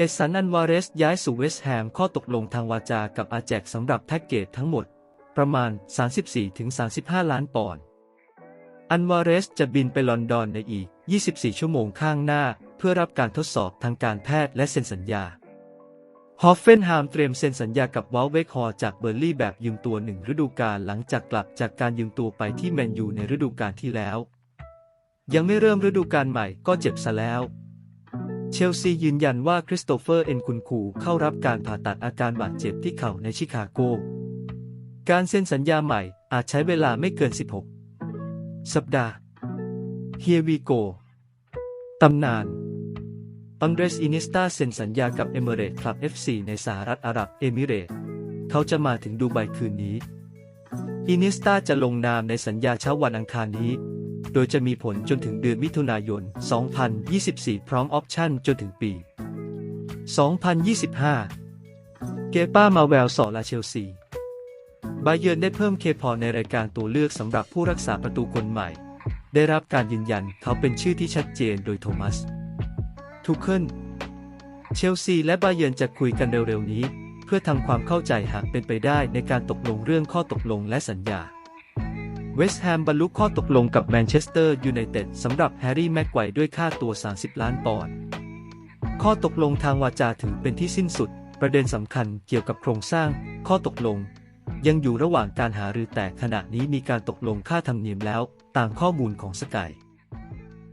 เอสันอันวาเรสย้ายสู่เวสต์แฮมข้อตกลงทางวาจากับอาแจกสำหรับแพ็กเกจทั้งหมด ประมาณ 34-35 ล้านปอนด์อันวาเรสจะบินไปลอนดอนในอีก 24 ชั่วโมงข้างหน้า เพื่อรับการทดสอบทางการแพทย์และเซ็นสัญญา ฮอฟเฟนไฮามเตรียมเซ็นสัญญากับวอลเวกฮอร์จากเบอร์ลี่แบบยืมตัวหนึ่งฤดูกาลหลังจากกลับจากการยืมตัวไปที่แมนยูในฤดูกาลที่แล้ว ยังไม่เริ่มฤดูกาลใหม่ก็เจ็บซะแล้ว เชลซียืนยันว่าคริสโตเฟอร์เอ็นคุนคูเข้ารับการผ่าตัดอาการบาดเจ็บที่เข่าในชิคาโก การเซ็นสัญญาใหม่อาจใช้เวลาไม่เกิน 16 สัปดาห์ Here we go ตำนาน อังเดรสอินิสตาเซ็นสัญญากับเอเมเรตคลับ FC ในสหรัฐอาหรับเอมิเรต เขาจะมาถึงดูไบคืนนี้ อินิสตาจะลงนามในสัญญาเช้าวันอังคารนี้ โดยจะมีผลจนถึงเดือนมิถุนายน 2024 พร้อมออปชั่นจนถึงปี 2025 เกป้ามาแววสอลาเชลซีบาเยิร์นได้เพิ่มเคพอในรายการตัวเลือกสำหรับผู้รักษาประตูคนใหม่ ได้รับการยืนยันเขาเป็นชื่อที่ชัดเจนโดยโทมัส ทุกเคิลเชลซีและบาเยิร์นจะคุยกันเร็วๆนี้ เพื่อทำความเข้าใจหากเป็นไปได้ในการตกลงเรื่องข้อตกลงและสัญญา วสต์แฮมบรรลุข้อตกลงกับแมนเชสเตอร์ยูไนเต็ดสำหรับแฮร์รี่แม็กไกวด้วยค่าตัว 30 ล้านปอนด์ ข้อตกลงทางวาจาถึงเป็นที่สิ้นสุด ประเด็นสำคัญเกี่ยวกับโครงสร้าง ข้อตกลง ยังอยู่ระหว่างการหารือแต่ขณะนี้มีการตกลงค่าธรรมเนียมแล้วตามข้อมูลของสกาย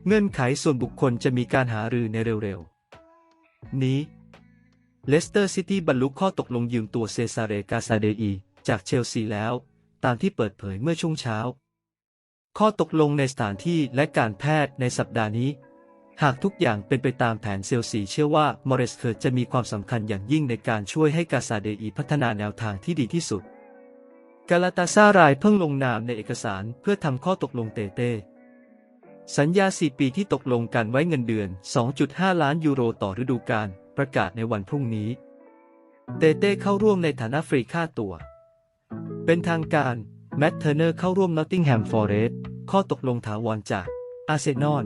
เงื่อนไขส่วนบุคคลจะมีการหารือในเร็วๆ นี้เลสเตอร์ซิตี้บรรลุข้อตกลงยืมตัวเซซาเรกาซาเดอีจากเชลซีแล้ว ตามที่เปิดเผยเมื่อช่วงเช้า ข้อตกลงในสถานที่และการแพทย์ในสัปดาห์นี้ หากทุกอย่างเป็นไปตามแผนเซลซีเชื่อว่ามอริสเคิร์จะมีความสำคัญอย่างยิ่งในการช่วยให้กาซาเดอีพัฒนาแนวทางที่ดีที่สุด กาลาตาซารายเพิ่งลงนามในเอกสารเพื่อทำข้อตกลงเตเต้สัญญา 4 ปีที่ตกลงกันไว้เงินเดือน 2.5 ล้านยูโรต่อฤดูกาลประกาศในวันพรุ่งนี้ เตเต้เข้าร่วมในฐานะฟรีค่าตัว เป็นทางการ แมตเทอร์เนอร์เข้าร่วมนอตติงแฮมฟอเรสต์ข้อตกลงถาวรจากอาร์เซนอล